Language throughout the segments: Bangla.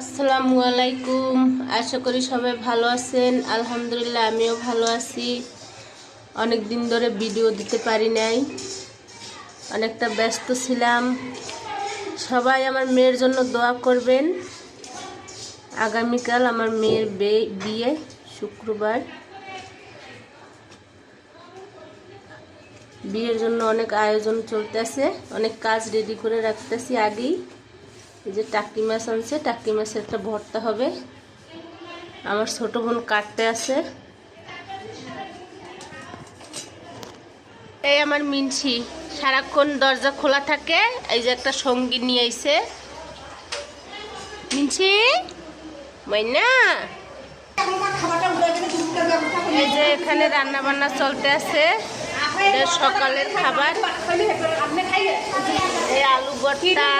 আসসালামু আলাইকুম আশা করি সবাই ভালো আছেন। আলহামদুলিল্লাহ, আমিও ভালো আছি। অনেক দিন ধরে ভিডিও দিতে পারি নাই। অনেকটা ব্যস্ত ছিলাম। সবাই আমার মেয়ের জন্য দোয়া করবেন। আগামীকাল আমার মেয়ের বিয়ে শুক্রবার। বিয়ের জন্য অনেক আয়োজন চলতেছে। অনেক কাজ রেডি করে রাখতেছি আগেই। যে টাকি মাছ আনছে টাকি মাছের একটা ভর্তা হবে। আমার ছোট বোন কাটতে আছে। এই আমার মিনছি, সারাক্ষণ দরজা খোলা থাকে, এই যে একটা সঙ্গী নিয়ে আইছে। মিনছি, মাইনা? এই যে এখানে রান্না বান্না চলতে আছে। সকালের খাবার। এই আলু ভর্তা ভর্তা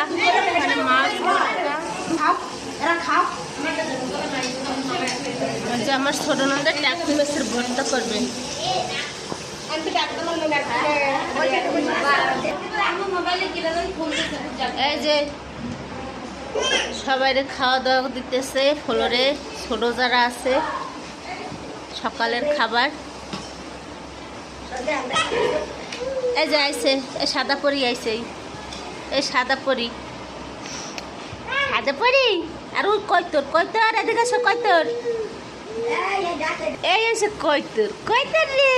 ওই যে আমার ছোট নন্দের টাকি মাছের ভর্তা করবে। এই যে সবাই খাওয়া দাওয়া দিতেছে, ফ্লোরে ছোট যারা আছে, সকালের খাবার। এই যে আইছে এই সাদা পরি আইছে। এই। সাদা পরি। সাদা পরি? আর ওই কয়তর কয়তর এদিকে আসো কয়তর এই এসে কয়তর কয়তর রে।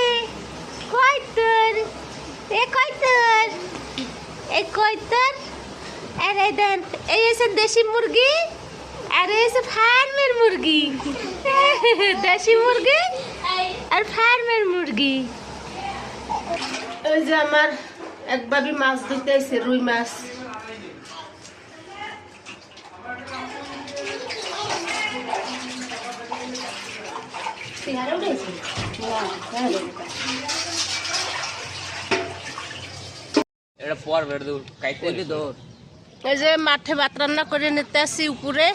কয়তর এ কয়তর এই কয়তর আর এই দেন, এই এসে দেশি মুরগি। আর এই এসে ফার্মের মুরগি। দেশি মুরগি আর ফার্মের মুরগি। ওই যে আমার এক বাবি মাছ এসে রুই মাছ। এটা পর বের দূর কাইতে দৌড়। এই যে মাঠে ভাত রান্না করে নিতে আসি উপরে।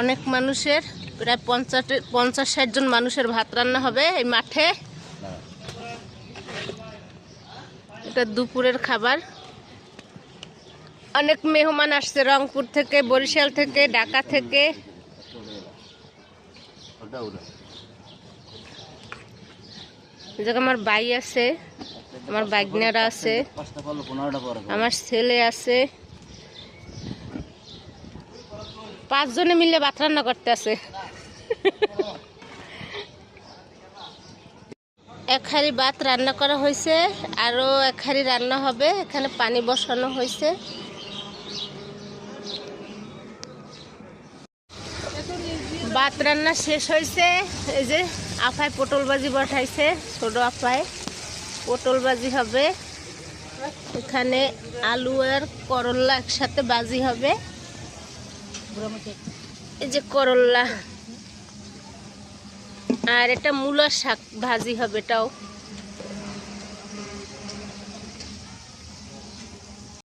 অনেক মানুষের প্রায় পঞ্চাশ পঞ্চাশ ষাট জন মানুষের ভাত রান্না হবে এই মাঠে। এটা দুপুরের খাবার। অনেক মেহমান আসছে রংপুর থেকে বরিশাল থেকে ঢাকা থেকে। জায়গায় আমার ভাই আছে আমার বাগনারা আছে আমার ছেলে আছে। পাঁচজনে মিলে ভাত রান্না করতে আছে। এক হাঁড়ি ভাত রান্না করা হয়েছে আরও এক হাঁড়ি রান্না হবে এখানে পানি বসানো হয়েছে। ভাত রান্না শেষ হয়েছে। এই যে আফায় পটল বাজি বসাইছে, ছোট আফায়। পটল বাজি হবে। এখানে আলু আর করল্লা একসাথে বাজি হবে। এই যে করল্লা আর এটা মূলার শাক ভাজি হবে এটাও।